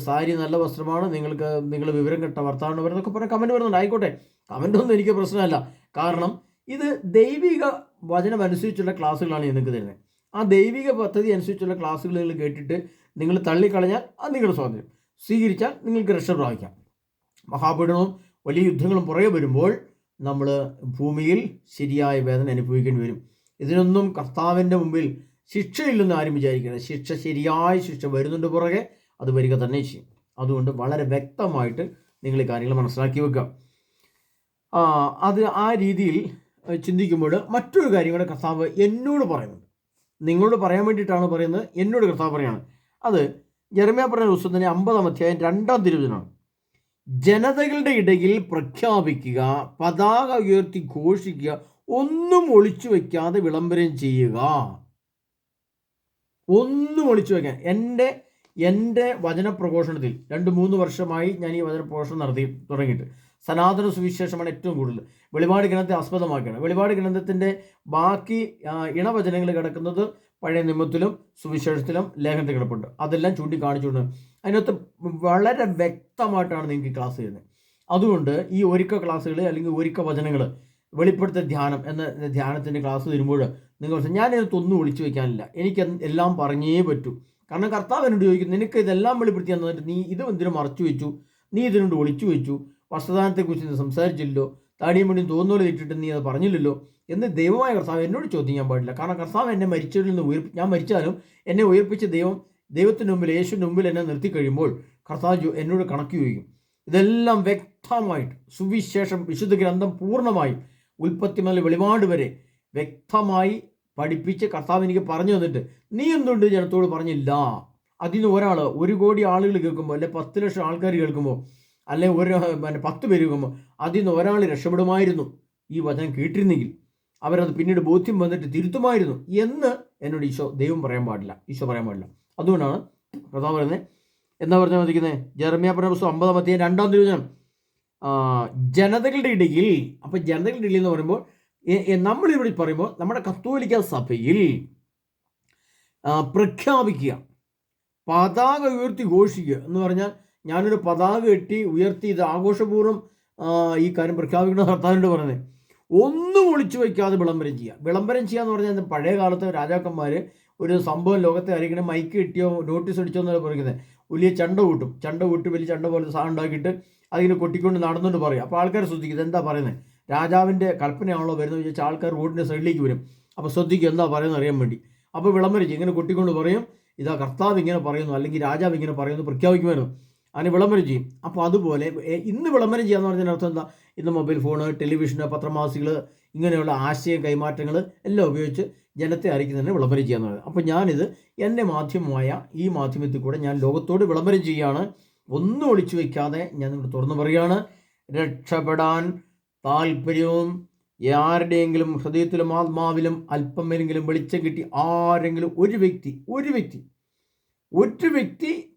സാരി നല്ല വസ്ത്രമാണ് നിങ്ങൾക്ക് നിങ്ങൾ വിവരം കെട്ട വർത്താവണം വരുന്നൊക്കെ പറഞ്ഞ കമന്റ് വരുന്നുണ്ട്. ആയിക്കോട്ടെ കമന്റ് ഒന്നും എനിക്ക് പ്രശ്നമല്ല. കാരണം ഇത് ദൈവിക വചനം അനുസരിച്ചുള്ള ക്ലാസ്സുകളാണ് നിങ്ങൾക്ക് തരുന്നത്. ആ ദൈവിക പദ്ധതി അനുസരിച്ചുള്ള ക്ലാസ്സുകൾ നിങ്ങൾ കേട്ടിട്ട് നിങ്ങൾ തള്ളിക്കളഞ്ഞാൽ അത് നിങ്ങളുടെ സ്വാതന്ത്ര്യം. സ്വീകരിച്ചാൽ നിങ്ങൾക്ക് രക്ഷ പ്രാപിക്കാം. മഹാപീഡനവും വലിയ യുദ്ധങ്ങളും പുറകെ വരുമ്പോൾ നമ്മൾ ഭൂമിയിൽ ശരിയായ വേദന അനുഭവിക്കേണ്ടി വരും. ഇതിനൊന്നും കർത്താവിന്റെ മുമ്പിൽ ശിക്ഷയില്ലെന്ന് ആരും വിചാരിക്കണം ശിക്ഷ ശരിയായ ശിക്ഷ വരുന്നുണ്ട് പുറകെ അത് വരിക തന്നെ ചെയ്യും. അതുകൊണ്ട് വളരെ വ്യക്തമായിട്ട് നിങ്ങൾ ഈ കാര്യങ്ങൾ മനസ്സിലാക്കി വെക്കുക. അത് ആ രീതിയിൽ ചിന്തിക്കുമ്പോൾ മറ്റൊരു കാര്യം കൂടെ കർത്താവ് എന്നോട് പറയുന്നുണ്ട്. നിങ്ങളോട് പറയാൻ വേണ്ടിയിട്ടാണ് പറയുന്നത് എന്നോട് കർത്താവ് പറയാണ്. അത് ജെറമ്യ പറഞ്ഞ ദിവസം തന്നെ അമ്പതാം അധ്യായം രണ്ടാം തിരുവചനമാണ്. ജനതകളുടെ ഇടയിൽ പ്രഖ്യാപിക്കുക പതാക ഉയർത്തി ഘോഷിക്കുക ഒന്നും ഒളിച്ചു വയ്ക്കാതെ വിളംബരം ചെയ്യുക. ഒന്നും ഒളിച്ചു വെക്കാൻ. എന്റെ എന്റെ വചനപ്രഘോഷണത്തിൽ രണ്ട് മൂന്ന് വർഷമായി ഞാൻ ഈ വചനപ്രഘോഷണം നടത്തി തുടങ്ങിയിട്ട്. സനാതന സുവിശേഷമാണ് ഏറ്റവും കൂടുതൽ. വെളിപാട് ഗ്രന്ഥത്തെ ആസ്പദമാക്കിയാണ് വെളിപാട് ഗ്രന്ഥത്തിന്റെ ബാക്കി ഇണവചനങ്ങൾ കിടക്കുന്നത് പഴയ നിയമത്തിലും സുവിശേഷത്തിലും ലേഖനത്തിൽ കിടപ്പുണ്ട്. അതെല്ലാം ചൂണ്ടിക്കാണിച്ചുകൊണ്ട് അതിനകത്ത് വളരെ വ്യക്തമായിട്ടാണ് നിങ്ങൾക്ക് ക്ലാസ് ചെയ്യുന്നത്. അതുകൊണ്ട് ഈ ഒരുക്ക ക്ലാസ്സുകൾ അല്ലെങ്കിൽ ഒരുക്ക വചനങ്ങൾ വെളിപ്പെടുത്ത ധ്യാനം എന്ന ധ്യാനത്തിന്റെ ക്ലാസ് വരുമ്പോൾ നിങ്ങൾ ഞാൻ ഇതൊന്നും ഒന്നും ഒളിച്ചു വെക്കാനില്ല എനിക്ക് എല്ലാം പറഞ്ഞേ പറ്റൂ. കാരണം കർത്താവ് എന്നോട് ചോദിക്കും നിനക്ക് ഇതെല്ലാം വെളിപ്പെടുത്തി തന്നിട്ട് നീ ഇത് എന്തിനു മറച്ചു വെച്ചു? നീ ഇതിനോട് ഒളിച്ചു വെച്ചു? വസ്ത്രദാനത്തെക്കുറിച്ച് നീ സംസാരിച്ചില്ലല്ലോ? താടിയും മുടിയും തോന്നോലെ ഇട്ടിട്ട് നീ അത് പറഞ്ഞില്ലല്ലോ? എന്ന് ദൈവമായ കർത്താവ് എന്നോട് ചോദ്യം ചോദിക്കാൻ പാടില്ല. കാരണം കർത്താവ് എന്നെ മരിച്ചതിൽ നിന്ന് ഉയർപ്പി ഞാൻ മരിച്ചാലും എന്നെ ഉയർപ്പിച്ച ദൈവം ദൈവത്തിന് മുമ്പിൽ യേശുവിന്റെ മുമ്പിൽ എന്നെ നിർത്തി കഴിയുമ്പോൾ കർത്താവ് എന്നോട് കണക്ക് ചോദിക്കും. ഇതെല്ലാം വ്യക്തമായിട്ട് സുവിശേഷം വിശുദ്ധ ഗ്രന്ഥം പൂർണമായും ഉൽപ്പത്തി മുതൽ വെളിപാട് വരെ വ്യക്തമായി പഠിപ്പിച്ച് കർത്താവ് എനിക്ക് പറഞ്ഞു തന്നിട്ട് നീ എന്തുകൊണ്ട് ജനത്തോട് പറഞ്ഞില്ല. അതിൽ നിന്ന് ഒരാൾ ഒരു കോടി ആളുകൾ കേൾക്കുമ്പോൾ അല്ലെ പത്ത് ലക്ഷം ആൾക്കാർ കേൾക്കുമ്പോൾ അല്ലെ ഒരു പിന്നെ പത്ത് പേര് കേൾക്കുമ്പോൾ അതിൽ നിന്ന് ഒരാൾ രക്ഷപ്പെടുമായിരുന്നു. ഈ വചനം കേട്ടിരുന്നെങ്കിൽ അവരത് പിന്നീട് ബോധ്യം വന്നിട്ട് തിരുത്തുമായിരുന്നു എന്ന് എന്നോട് ഈശോ ദൈവം പറയാൻ പാടില്ല. ഈശോ പറയാൻ പാടില്ല. അതുകൊണ്ടാണ് കർത്താവ് പറയുന്നത് എന്താ പറഞ്ഞാൽ മതിക്കുന്നത് പറഞ്ഞ പുസ്തകം അമ്പതാം അധ്യായം രണ്ടാം തിരുവചനം. ജനതകളുടെ ഇടയിൽ അപ്പം ജനതകളുടെ ഇടയിൽ എന്ന് പറയുമ്പോൾ നമ്മളിവിടെ പറയുമ്പോൾ നമ്മുടെ കത്തോലിക്ക സഭയിൽ പ്രഖ്യാപിക്കുക പതാക ഉയർത്തി ഘോഷിക്കുക എന്ന് പറഞ്ഞാൽ ഞാനൊരു പതാക കെട്ടി ഉയർത്തി ഇത് ആഘോഷപൂർവം ഈ കാര്യം പ്രഖ്യാപിക്കുന്ന ഭർത്താവിനോട് പറയുന്നത്. ഒന്നും ഒളിച്ചു വയ്ക്കാതെ വിളംബരം ചെയ്യുക. വിളംബരം ചെയ്യുക എന്ന് പറഞ്ഞാൽ പഴയ കാലത്ത് രാജാക്കന്മാർ ഒരു സംഭവം ലോകത്തെ ആരെങ്കിലും മൈക്ക് കിട്ടിയോ നോട്ടീസ് അടിച്ചോ എന്നല്ല പറയുന്നത്. വലിയ ചണ്ട കൂട്ടും. ചണ്ട കൂട്ടി വലിയ ചണ്ട പോലത്തെ സാധനം ഉണ്ടാക്കിയിട്ട് അതിങ്ങനെ കൊട്ടിക്കൊണ്ട് നടന്നുകൊണ്ട് പറയും. അപ്പോൾ ആൾക്കാർ ശ്രദ്ധിക്കുന്നത് എന്താ പറയുന്നത്? രാജാവിന്റെ കൽപ്പനയാണല്ലോ വരുന്നത് വിചാരിച്ച ആൾക്കാർ റോഡിന്റെ സൈഡിലേക്ക് വരും. അപ്പോൾ ശ്രദ്ധിക്കും എന്താ പറയുന്നത് അറിയാൻ വേണ്ടി. അപ്പോൾ വിളംബരം ചെയ്യും ഇങ്ങനെ കൊട്ടിക്കൊണ്ട് പറയും ഇതാ കർത്താവ് ഇങ്ങനെ പറയുന്നു അല്ലെങ്കിൽ രാജാവ് ഇങ്ങനെ പറയുന്നു പ്രഖ്യാപിക്കുമായിരുന്നു. അതിന് വിളംബരം ചെയ്യും. അപ്പോൾ അതുപോലെ ഇന്ന് വിളംബരം ചെയ്യാന്ന് പറഞ്ഞതിന് അർത്ഥം എന്താ? ഇന്ന് മൊബൈൽ ഫോണ് ടെലിവിഷൻ പത്രമാസികൾ ഇങ്ങനെയുള്ള ആശയ കൈമാറ്റങ്ങൾ എല്ലാം ഉപയോഗിച്ച് ജനത്തെ അറിയിക്കുന്നതിന് വിളംബരം ചെയ്യാന്ന് പറയുന്നത്. അപ്പോൾ ഞാനിത് എന്റെ മാധ്യമമായ ഈ മാധ്യമത്തിൽ കൂടെ ഞാൻ ലോകത്തോട് വിളംബരം ചെയ്യുകയാണ്. ഒന്നും ഒളിച്ചു വയ്ക്കാതെ ഞാൻ നിങ്ങൾ തുറന്നു പറയുകയാണ്. രക്ഷപ്പെടാൻ താല്പര്യവും ആരുടെയെങ്കിലും ഹൃദയത്തിലും ആത്മാവിലും അല്പമെങ്കിലും വെളിച്ചം കിട്ടി ആരെങ്കിലും ഒരു വ്യക്തി ഒരു വ്യക്തി ഒരു വ്യക്തി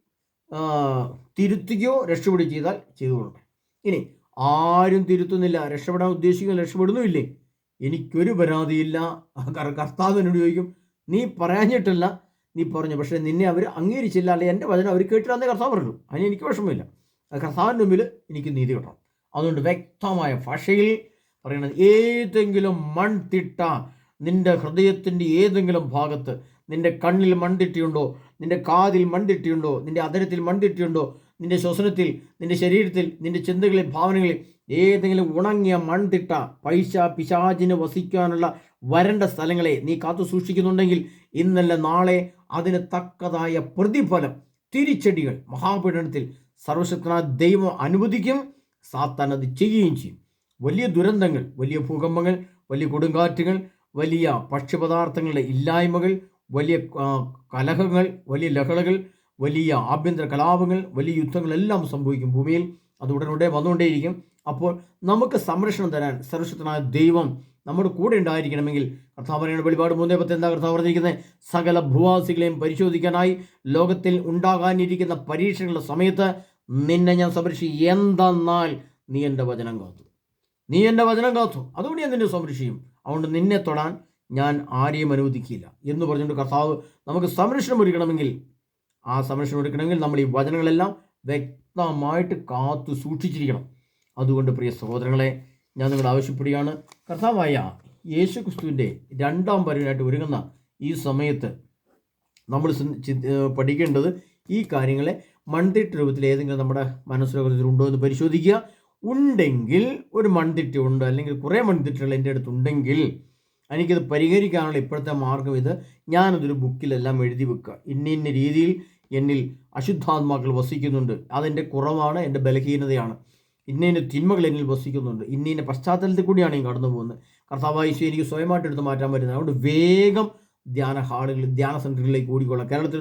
തിരുത്തുകയോ രക്ഷപ്പെടുകയോ ചെയ്താൽ ചെയ്തുകൊണ്ട് ഇനി ആരും തിരുത്തുന്നില്ല രക്ഷപ്പെടാൻ ഉദ്ദേശിക്കുന്ന രക്ഷപ്പെടുന്നുമില്ലേ? എനിക്കൊരു പരാതിയില്ല. കർ- കർത്താവ് എന്നോട് ചോദിക്കും നീ പറയാഞ്ഞിട്ടല്ല നീ പറഞ്ഞു പക്ഷേ നിന്നെ അവർ അംഗീകരിച്ചില്ല അല്ലെങ്കിൽ എന്റെ വചനം അവർ കേട്ടില്ലാന്നേ കർത്താവ് പറഞ്ഞു. അതിന് എനിക്ക് വിഷമമില്ല. കർത്താവിന്റെ മുമ്പിൽ എനിക്ക് നീതി കിട്ടണം. അതുകൊണ്ട് വ്യക്തമായ ഭാഷയിൽ പറയുന്നത് ഏതെങ്കിലും മൺതിട്ട നിന്റെ ഹൃദയത്തിന്റെ ഏതെങ്കിലും ഭാഗത്ത് നിന്റെ കണ്ണിൽ മൺതിട്ടിയുണ്ടോ നിന്റെ കാതിൽ മൺതിട്ടിയുണ്ടോ നിന്റെ അതരത്തിൽ മൺതിട്ടിയുണ്ടോ നിന്റെ ശ്വസനത്തിൽ നിന്റെ ശരീരത്തിൽ നിന്റെ ചിന്തകളിൽ ഭാവനകളിൽ ഏതെങ്കിലും ഉണങ്ങിയ മൺതിട്ട പൈസ പിശാചിന് വസിക്കാനുള്ള വരണ്ട സ്ഥലങ്ങളെ നീ കാത്തു സൂക്ഷിക്കുന്നുണ്ടെങ്കിൽ ഇന്നല്ല നാളെ അതിന് തക്കതായ പ്രതിഫലം. തിരിച്ചടികൾ മഹാപീഡനത്തിൽ സർവശക്തനായ ദൈവം അനുവദിക്കും. സാത്താൻ അത് ചെയ്യുകയും ചെയ്യും. വലിയ ദുരന്തങ്ങൾ വലിയ ഭൂകമ്പങ്ങൾ വലിയ കൊടുങ്കാറ്റുകൾ വലിയ ഭക്ഷ്യപദാർത്ഥങ്ങളുടെ ഇല്ലായ്മകൾ വലിയ കലഹങ്ങൾ വലിയ ലഹളകൾ വലിയ ആഭ്യന്തര കലാപങ്ങൾ വലിയ യുദ്ധങ്ങളെല്ലാം സംഭവിക്കും ഭൂമിയിൽ. അത് ഉടനുടനെ വന്നുകൊണ്ടേയിരിക്കും. അപ്പോൾ നമുക്ക് സംരക്ഷണം തരാൻ സർവശക്തനായ ദൈവം നമ്മുടെ കൂടെ ഉണ്ടായിരിക്കണമെങ്കിൽ കർത്താവ് പറയുന്ന വെളിപാട് മൂന്നേ പത്ത് എന്താ കർത്താവ് പറഞ്ഞിരിക്കുന്നത് സകല ഭൂവാസികളെയും പരിശോധിക്കാനായി ലോകത്തിൽ ഉണ്ടാകാനിരിക്കുന്ന പരീക്ഷകളുടെ സമയത്ത് നിന്നെ ഞാൻ സംരക്ഷിക്കും. എന്തെന്നാൽ നീ എന്റെ വചനം കാത്തു. നീ എന്റെ വചനം കാത്തു. അതുകൊണ്ട് ഞാൻ നിന്നെ സംരക്ഷിക്കും. അതുകൊണ്ട് നിന്നെ തൊടാൻ ഞാൻ ആരെയും അനുവദിക്കില്ല എന്ന് പറഞ്ഞുകൊണ്ട് കർത്താവ് നമുക്ക് സംരക്ഷണം ഒരുക്കണമെങ്കിൽ ആ സംരക്ഷണം ഒരുക്കണമെങ്കിൽ നമ്മൾ ഈ വചനങ്ങളെല്ലാം വ്യക്തമായിട്ട് കാത്തു സൂക്ഷിച്ചിരിക്കണം. അതുകൊണ്ട് പ്രിയ സഹോദരങ്ങളെ ഞാൻ നിങ്ങളോട് ആവശ്യപ്പെടുകയാണ്. കർത്താവായ യേശു ക്രിസ്തുവിന്റെ രണ്ടാം വരവിനായിട്ട് ഒരുങ്ങുന്ന ഈ സമയത്ത് നമ്മൾ പഠിക്കേണ്ടത് ഈ കാര്യങ്ങളെ മൺതിട്ട് രൂപത്തിൽ ഏതെങ്കിലും നമ്മുടെ മനസ്സിലകത്തിൽ ഉണ്ടോ എന്ന് പരിശോധിക്കുക. ഉണ്ടെങ്കിൽ ഒരു മൺതിട്ട ഉണ്ട് അല്ലെങ്കിൽ കുറേ മൺതിട്ടുകൾ എന്റെ അടുത്ത് ഉണ്ടെങ്കിൽ എനിക്കത് പരിഹരിക്കാനുള്ള ഇപ്പോഴത്തെ മാർഗം ഇത്. ഞാനതൊരു ബുക്കിലെല്ലാം എഴുതി വെക്കുക. ഇന്ന ഇന്ന രീതിയിൽ എന്നിൽ അശുദ്ധാത്മാക്കൾ വസിക്കുന്നുണ്ട്. അതെന്റെ കുറവാണ് എന്റെ ബലഹീനതയാണ്. ഇന്ന ഇന്ന തിന്മകൾ എന്നിൽ വസിക്കുന്നുണ്ട്. ഇന്ന ഇന്ന പശ്ചാത്തലത്തിൽ കൂടിയാണ് ഈ കടന്നു പോകുന്നത്. കർത്താവായിശു എനിക്ക് സ്വയമായിട്ട് എടുത്ത് മാറ്റാൻ പറ്റുന്നത്. അതുകൊണ്ട് വേഗം ധ്യാന ഹാളുകളിൽ ധ്യാന സെന്ററുകളിലേക്ക് ഓടിക്കൊള്ളാം കേരളത്തിൽ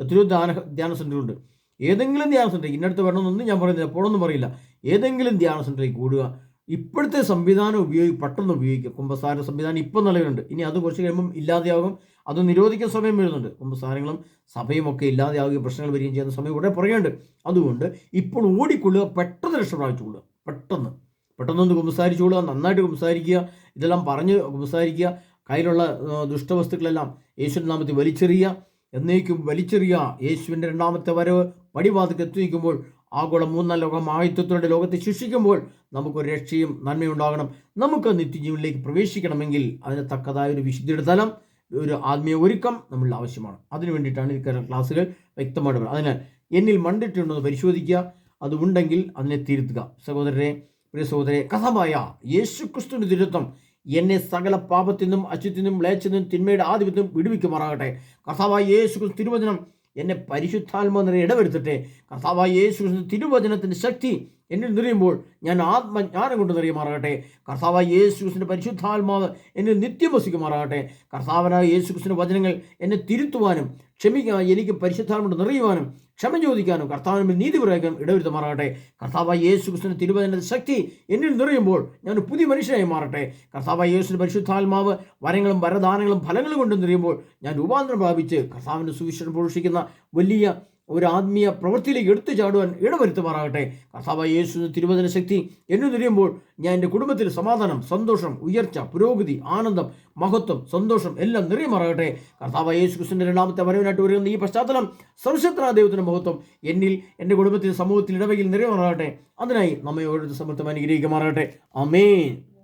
എത്രയോ ധ്യാന ധ്യാന സെന്ററുണ്ട് ഏതെങ്കിലും ധ്യാന സെന്റർ ഇന്നടുത്ത് വരണമെന്നൊന്നും ഞാൻ പറയുന്നില്ല എപ്പോഴൊന്നും പറയില്ല. ഏതെങ്കിലും ധ്യാന സെന്ററിൽ കൂടുക. ഇപ്പോഴത്തെ സംവിധാനം ഉപയോഗി പെട്ടെന്ന് ഉപയോഗിക്കുക. കുംഭസാര സംവിധാനം ഇപ്പം നിലവിലുണ്ട്. ഇനി അത് കുറച്ച് കഴിയുമ്പം ഇല്ലാതെയാകും. അത് നിരോധിക്കുന്ന സമയം വരുന്നുണ്ട്. കുംഭസാരങ്ങളും സഭയും ഒക്കെ ഇല്ലാതെയാവുകയും പ്രശ്നങ്ങൾ വരികയും ചെയ്യുന്ന സമയം ഇവിടെ പറയുന്നുണ്ട് അതുകൊണ്ട് ഇപ്പോൾ ഓടിക്കൊള്ളുക പെട്ടെന്ന് രക്ഷ പ്രാപിച്ചുകൊള്ളുക പെട്ടെന്ന്. പെട്ടെന്നൊന്ന് കുംഭസാരിച്ചുകൊള്ളുക നന്നായിട്ട് കുമ്പസാരിക്കുക ഇതെല്ലാം പറഞ്ഞ് കുമ്പസാരിക്കുക കയ്യിലുള്ള ദുഷ്ടവസ്തുക്കളെല്ലാം യേശുവിന്റെ നാമത്തിൽ വലിച്ചെറിയുക. എന്നേക്കും വലിച്ചെറിയുക. യേശുവിന്റെ രണ്ടാമത്തെ വരവ് പടിവാതിക്ക് എത്തി നിൽക്കുമ്പോൾ ആഗോള മൂന്നാം ലോകം ആയുധത്തോടെ ലോകത്തെ ശിക്ഷിക്കുമ്പോൾ നമുക്കൊരു രക്ഷയും നന്മയുണ്ടാകണം നമുക്ക് നിത്യജീവനിലേക്ക് പ്രവേശിക്കണമെങ്കിൽ അതിന് തക്കതായ ഒരു വിശുദ്ധിയുടെ തലം ഒരു ആത്മീയ ഒരുക്കം നമ്മൾ ആവശ്യമാണ്. അതിനു വേണ്ടിയിട്ടാണ് ഈ ക്ലാസ്സുകൾ വ്യക്തമായിട്ട് അതിനാൽ എന്നിൽ മണ്ടിട്ടുണ്ടോ എന്ന് പരിശോധിക്കുക. അത് ഉണ്ടെങ്കിൽ അതിനെ തിരുത്തുക. സഹോദരരെ പ്രിയ സഹോദരെ കഥമായ യേശു ക്രിസ്തുവിന്റെ തിരുത്തം എന്നെ സകല പാപത്തിൽ നിന്നും മ്ലേച്ഛത്തിൽ നിന്നും തിന്മയുടെ ആധിപത്യം വിടുവിക്കുമാറാകട്ടെ. കഥാവായ യേശു തിരുവചനം എന്നെ പരിശുദ്ധാത്മ നിറയെ ഇടവരുത്തട്ടെ കർത്താവായ യേശു തിരുവചനത്തിന്റെ ശക്തി എന്നിൽ നിറയുമ്പോൾ ഞാൻ ആത്മജ്ഞാനം കൊണ്ട് നിറയുമാറാകട്ടെ. കർത്താവായ യേശു ക്രിസ്തുവിന്റെ പരിശുദ്ധാത്മാവ് എന്നിൽ നിത്യം വസിക്കുമാറാകട്ടെ കർത്താവനായ യേശു ക്രിസ്തുവിന്റെ വചനങ്ങൾ എന്നെ തിരുത്തുവാനും ക്ഷമിക്കാൻ എനിക്ക് പരിശുദ്ധാത്മ നിറയുവാനും ക്ഷമ ചോദിക്കാനും കർത്താവിന് നീതി പ്രയോഗിക്കാനും ഇടവരുത്തമാറാകട്ടെ. കർത്താവായ യേശു ക്രിസ്തുവിന്റെ തിരുവചന ശക്തി എന്നിൽ നിറയുമ്പോൾ ഞാൻ പുതിയ മനുഷ്യനായി മാറട്ടെ. കർത്താവായ യേശുവിന്റെ പരിശുദ്ധാത്മാവ് വരങ്ങളും വരദാനങ്ങളും ഫലങ്ങളും കൊണ്ട് നിറയുമ്പോൾ ഞാൻ രൂപാന്തരം പ്രാപിച്ച് കർത്താവിന്റെ സുവിശേഷം പ്രവേശിക്കുന്ന വലിയ ഒരു ആത്മീയ പ്രവൃത്തിയിലേക്ക് എടുത്തു ചാടുവാൻ ഇടവരുത്തുമാറാകട്ടെ. കർത്താവായ യേശു തിരുവചന ശക്തി എന്നു തിരിയുമ്പോൾ ഞാൻ എന്റെ കുടുംബത്തിൽ സമാധാനം സന്തോഷം ഉയർച്ച പുരോഗതി ആനന്ദം മഹത്വം സന്തോഷം എല്ലാം നിറയുമാറാകട്ടെ. കർത്താവ് യേശു ക്രിസ്തുവിന്റെ രണ്ടാമത്തെ വരവിനായിട്ട് വരുന്ന ഈ പശ്ചാത്തലം സർവശക്തനായ ദൈവത്തിന്റെ മഹത്വം എന്നിൽ എന്റെ കുടുംബത്തിൽ സമൂഹത്തിൽ ഇടവയിൽ നിറയുമാറാകട്ടെ. അതിനായി നമ്മെ ഓരോരുത്തർ സമൃദ്ധം അനുഗ്രഹിക്കുമാറാകട്ടെ. അമേൻ